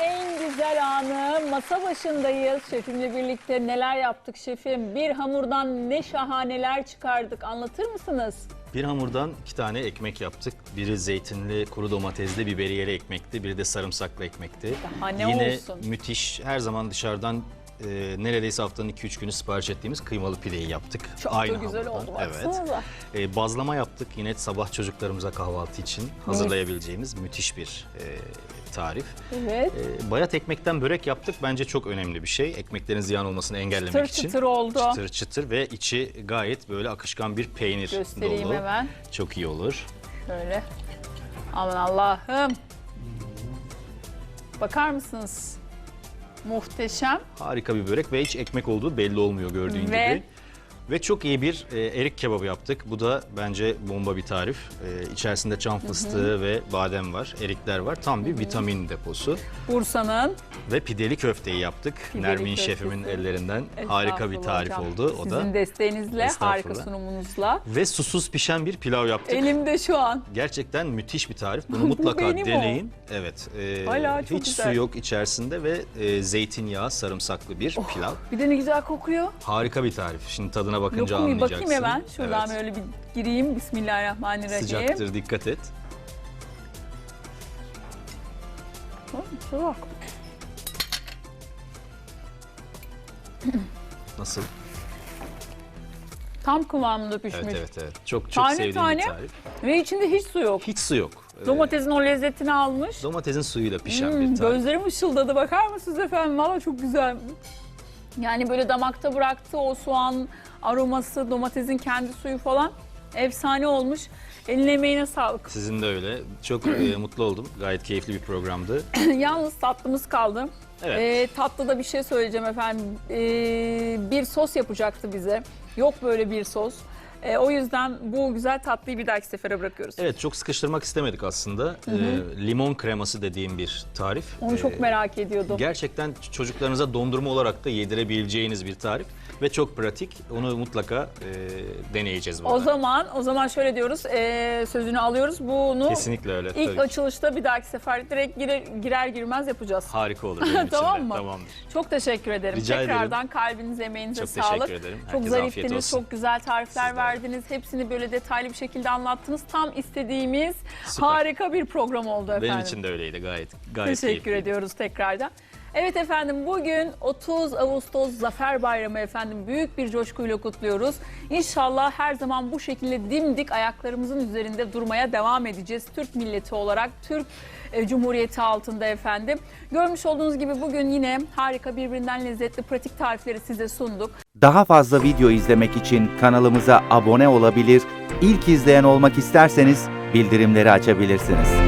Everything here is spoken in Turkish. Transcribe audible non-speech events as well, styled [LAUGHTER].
En güzel anı masa başındayız. Şefimle birlikte neler yaptık şefim? Bir hamurdan ne şahaneler çıkardık anlatır mısınız? Bir hamurdan iki tane ekmek yaptık. Biri zeytinli, kuru domatesli, biberiyeli ekmekti. Biri de sarımsaklı ekmekti. Daha ne Yine olsun? müthiş, her zaman dışarıdan e, neredeyse haftanın 2-3 günü sipariş ettiğimiz kıymalı pideyi yaptık. Çok da güzel hamurdan. oldu Evet. baksanıza. E, bazlama yaptık. Yine sabah çocuklarımıza kahvaltı için hazırlayabileceğimiz müthiş bir e, tarif. Evet. E, bayat ekmekten börek yaptık. Bence çok önemli bir şey. Ekmeklerin ziyan olmasını engellemek Çıtır için. çıtır oldu. Çıtır çıtır ve içi gayet böyle akışkan bir peynir Göstereyim dolu. hemen. Çok iyi olur. Şöyle. Aman Allah'ım. Bakar mısınız? Muhteşem. Harika bir börek ve hiç ekmek olduğu belli olmuyor gördüğün Ve- gibi. Ve çok iyi bir e, erik kebabı yaptık. Bu da bence bomba bir tarif. E, içerisinde çam fıstığı ve badem var, erikler var. Tam bir vitamin deposu. Bursa'nın Ve pideli köfteyi yaptık. Pideli Nermin köftesi. şefimin ellerinden harika bir Estağfurullah tarif hocam. oldu o da. Sizin desteğinizle, Estağfurullah. harika sunumunuzla. Ve susuz pişen bir pilav yaptık. Elimde şu an. Gerçekten müthiş bir tarif. Bunu [LAUGHS] Bu mutlaka benim o. deneyin. Evet. e, Hala çok hiç güzel. su yok içerisinde ve e, zeytinyağı, sarımsaklı bir Oh. pilav. Bir de ne güzel kokuyor. Harika bir tarif. Şimdi tadına bakınca Lokumu bir anlayacaksın. bakayım hemen. Şuradan Evet. böyle bir gireyim. Bismillahirrahmanirrahim. Sıcaktır dikkat et. Hı, şuna bak. Nasıl? Tam kıvamında pişmiş. Evet evet evet. Çok çok Tane sevdiğim tane. bir tarif. Ve içinde hiç su yok. Hiç su yok. Ee, Domatesin o lezzetini almış. domatesin suyuyla pişen Hmm, bir tarif. gözlerim ışıldadı. Bakar mısınız efendim? Valla çok güzel. Yani böyle damakta bıraktı o soğan aroması, domatesin kendi suyu falan. Efsane olmuş. Eline emeğine sağlık. [CLEARS THROAT] Sizin de öyle. Çok e, [CLEARS THROAT] mutlu oldum. Gayet keyifli bir programdı. [CLEARS THROAT] Yalnız tatlımız kaldı. Evet. Ee, tatlıda bir şey söyleyeceğim efendim. Ee, bir sos yapacaktı bize. Yok böyle bir sos. Ee, o yüzden bu güzel tatlıyı bir dahaki sefere bırakıyoruz. Evet çok sıkıştırmak istemedik aslında. Ee, limon kreması dediğim bir tarif. Onu çok Ee, merak ediyordum. Gerçekten çocuklarınıza dondurma olarak da yedirebileceğiniz bir tarif ve çok pratik. Onu mutlaka e, deneyeceğiz burada. O zaman o zaman şöyle diyoruz. ee, sözünü alıyoruz. Bunu Kesinlikle öyle. ilk tabii açılışta bir dahaki sefer direkt girer, girer girmez yapacağız. Harika olur benim [LAUGHS] için Tamam de. mı? Tamamdır. Çok teşekkür ederim. Rica ederim. Tekrardan kalbinize, emeğinize Çok sağlık. teşekkür ederim. Çok Herkese afiyet zariftiniz, olsun. çok güzel tarifler de. Verdiniz. Hepsini böyle detaylı bir şekilde anlattınız. Tam istediğimiz Süper. harika bir program oldu efendim. Benim için de öyleydi gayet. gayet Teşekkür keyifliydi. ediyoruz tekrardan. Evet efendim bugün 30 Ağustos Zafer Bayramı efendim büyük bir coşkuyla kutluyoruz. İnşallah her zaman bu şekilde dimdik ayaklarımızın üzerinde durmaya devam edeceğiz. Türk milleti olarak Türk e, Cumhuriyeti altında efendim. Görmüş olduğunuz gibi bugün yine harika birbirinden lezzetli pratik tarifleri size sunduk. Daha fazla video izlemek için kanalımıza abone olabilir, ilk izleyen olmak isterseniz bildirimleri açabilirsiniz.